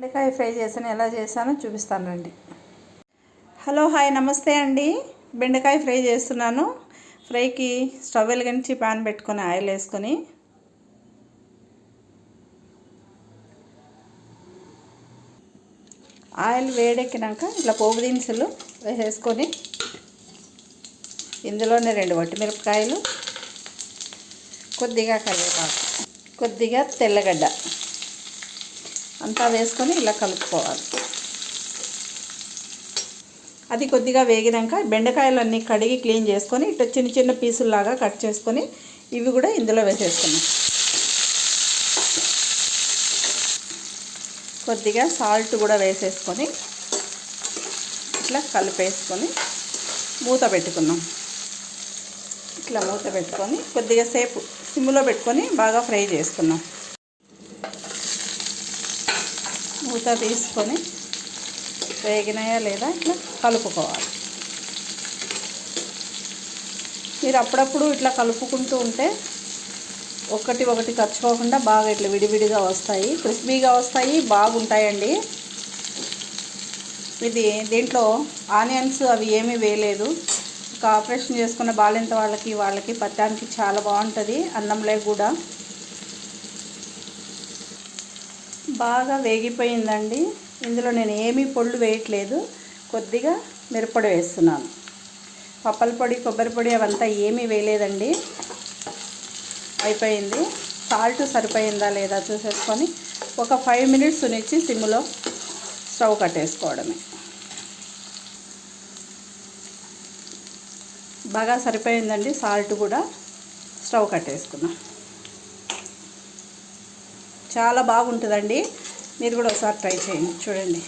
బెండకాయ ఫ్రై చేసిన ఎలా చేశానో చూపిస్తాను రండి. హలో హాయ్ నమస్తే అండి. బెండకాయ ఫ్రై చేస్తున్నాను. ఫ్రైకి స్టవ్ వెలిగించి ప్యాన్ పెట్టుకొని ఆయిల్ వేసుకొని. ఆయిల్ వేడెక్కినాక ఇట్లా పోపు దినుసులు వేసేసుకొని ఇందులోనే రెండు వట్టిమిరపకాయలు కొద్దిగా కరివేపాకు కొద్దిగా తెల్లగడ్డ. అంతా వేసుకొని ఇలా కలుపుకోవాలి. అది కొద్దిగా వేగినాక బెండకాయలన్నీ కడిగి క్లీన్ చేసుకొని ఇట్లా చిన్న చిన్న పీసుల్లాగా కట్ చేసుకొని ఇవి కూడా ఇందులో వేసేసుకున్నాం. కొద్దిగా సాల్ట్ కూడా వేసేసుకొని ఇట్లా కలిపేసుకొని మూత పెట్టుకున్నాం. ఇట్లా మూత పెట్టుకొని కొద్దిగా సేపు సిమ్లో పెట్టుకొని బాగా ఫ్రై చేసుకున్నాం. మూత తీసుకొని వేగినాయా లేదా ఇట్లా కలుపుకోవాలి. మీరు అప్పుడప్పుడు ఇట్లా కలుపుకుంటూ ఉంటే ఒకటి ఒకటి ఖర్చుకోకుండా బాగా ఇట్లా విడివిడిగా వస్తాయి. క్రిస్పీగా వస్తాయి బాగుంటాయండి. ఇది దీంట్లో ఆనియన్స్ అవి ఏమీ వేయలేదు. ఒక ఆపరేషన్ చేసుకున్న బాలింత వాళ్ళకి వాళ్ళకి పట్టానికి చాలా బాగుంటుంది. అన్నంలో కూడా బాగా వేగిపోయిందండి. ఇందులో నేను ఏమీ పొళ్ళు వేయట్లేదు. కొద్దిగా మిరపడి వేస్తున్నాను. పప్పల పొడి కొబ్బరి పొడి అవంతా ఏమీ వేయలేదండి. అయిపోయింది. సాల్ట్ సరిపోయిందా లేదా చూసేసుకొని ఒక ఫైవ్ మినిట్స్ నుంచి సిమ్లో స్టవ్ కట్టేసుకోవడమే. బాగా సరిపోయిందండి. సాల్ట్ కూడా స్టవ్ కట్టేసుకున్నాం. చాలా బాగుంటుందండి. మీరు కూడా ఒకసారి ట్రై చేయండి. చూడండి.